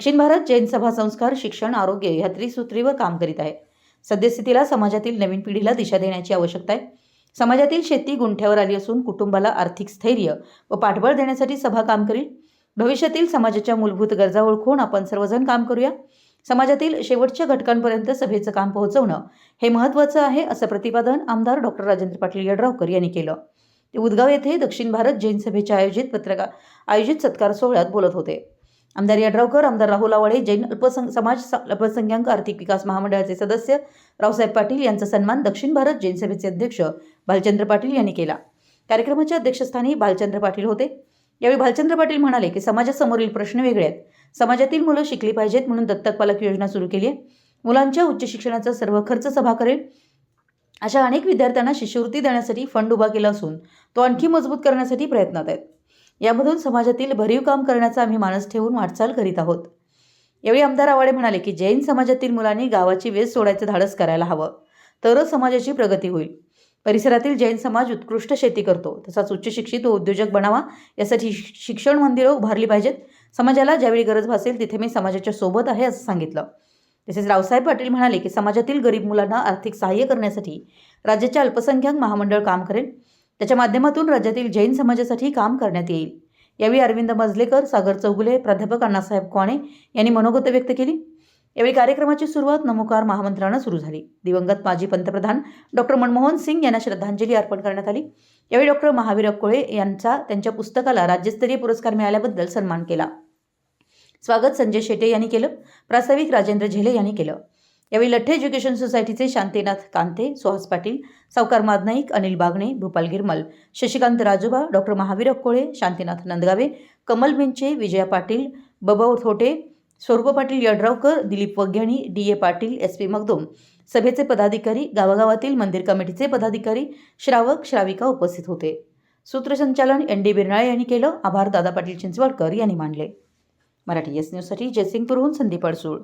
दक्षिण भारत जैन सभा संस्कार शिक्षण आरोग्य ह्या त्रिसूत्रीवर काम करीत आहे. सद्यस्थितीला समाजातील नवीन पिढीला दिशा देण्याची आवश्यकता आहे. समाजातील शेती गुंठ्यावर आली असून कुटुंबाला आर्थिक स्थैर्य व पाठबळ देण्यासाठी सभा काम करील. भविष्यातील समाजाच्या मूलभूत गरजा ओळखून आपण सर्वजण काम करूया. समाजातील शेवटच्या घटकांपर्यंत सभेचं काम पोहोचवणं हे महत्त्वाचं आहे असं प्रतिपादन आमदार डॉक्टर राजेंद्र पाटील यड्रावकर यांनी केलं. ते उदगाव येथे दक्षिण भारत जैन सभेच्या आयोजित पत्रकार आयोजित सत्कार सोहळ्यात बोलत होते. आमदार यड्रावकर आमदार राहुल आवळे जैन अल्पसं समाज स- अल्पसंख्याक आर्थिक विकास महामंडळाचे सदस्य रावसाहेब पाटील यांचा सन्मान दक्षिण भारत जैन सभेचे अध्यक्ष भालचंद्र पाटील यांनी केला. कार्यक्रमाच्या अध्यक्षस्थानी भालचंद्र पाटील होते. यावेळी भालचंद्र पाटील म्हणाले की समाजासमोरील प्रश्न वेगळे आहेत समाजातील मुलं शिकली पाहिजेत म्हणून दत्तक पालक योजना सुरू केली आहे. मुलांच्या उच्च शिक्षणाचा सर्व खर्च सभा करेल. अशा अनेक विद्यार्थ्यांना शिष्यवृत्ती देण्यासाठी फंड उभा केला असून तो आणखी मजबूत करण्यासाठी प्रयत्नात आहेत. यामधून समाजातील भरीव काम करण्याचा आम्ही मानस ठेवून वाटचाल करीत आहोत. यावेळी आमदार आवाडे म्हणाले की जैन समाजातील मुलांनी गावाची वेस सोडायचं धाडस करायला हवं तरच समाजाची प्रगती होईल. परिसरातील जैन समाज उत्कृष्ट शेती करतो तसाच उच्च शिक्षित व उद्योजक बनावा यासाठी शि- शिक्षण मंदिरं उभारली पाहिजेत. समाजाला ज्यावेळी गरज भासेल तिथे मी समाजाच्या सोबत आहे असं सांगितलं. तसेच रावसाहेब पाटील म्हणाले की समाजातील गरीब मुलांना आर्थिक सहाय्य करण्यासाठी राज्याच्या अल्पसंख्याक महामंडळ काम करेल. त्याच्या माध्यमातून राज्यातील जैन समाजासाठी काम करण्यात येईल. यावेळी अरविंद मजलेकर सागर चौगुले प्राध्यापक अण्णासाहेब कोणे यांनी मनोगत व्यक्त केली. यावेळी कार्यक्रमाची सुरुवात नमोकार महामंत्रानं सुरू झाली. दिवंगत माजी पंतप्रधान डॉक्टर मनमोहन सिंग यांना श्रद्धांजली अर्पण करण्यात आली. यावेळी डॉक्टर महावीर कोळे यांचा त्यांच्या पुस्तकाला राज्यस्तरीय पुरस्कार मिळाल्याबद्दल सन्मान केला. स्वागत संजय शेटे यांनी केलं. प्रास्ताविक राजेंद्र झेले यांनी केलं. यावेळी लठ्ठे एज्युकेशन सोसायटीचे Shantinath Kante Suhas Patil Savkar Madnaik Anil Bagane Bhupal Girmal Shashikant Rajoba doctor Mahavir Akkole Shantinath Nandgave Kamal Benche Vijaya Patil Babau Thote Swaroop Patil Yadravkar Dilip Vagyani D A Patil S P Magdoom सभेचे पदाधिकारी गावागावातील मंदिर कमिटीचे पदाधिकारी श्रावक श्राविका उपस्थित होते. सूत्रसंचालन N D Birnale यांनी केलं. आभार दादा पाटील चिंचवडकर यांनी मानले मराठी एस न्यूजसाठी जयसिंगपूरहून संदीप अडसूळ.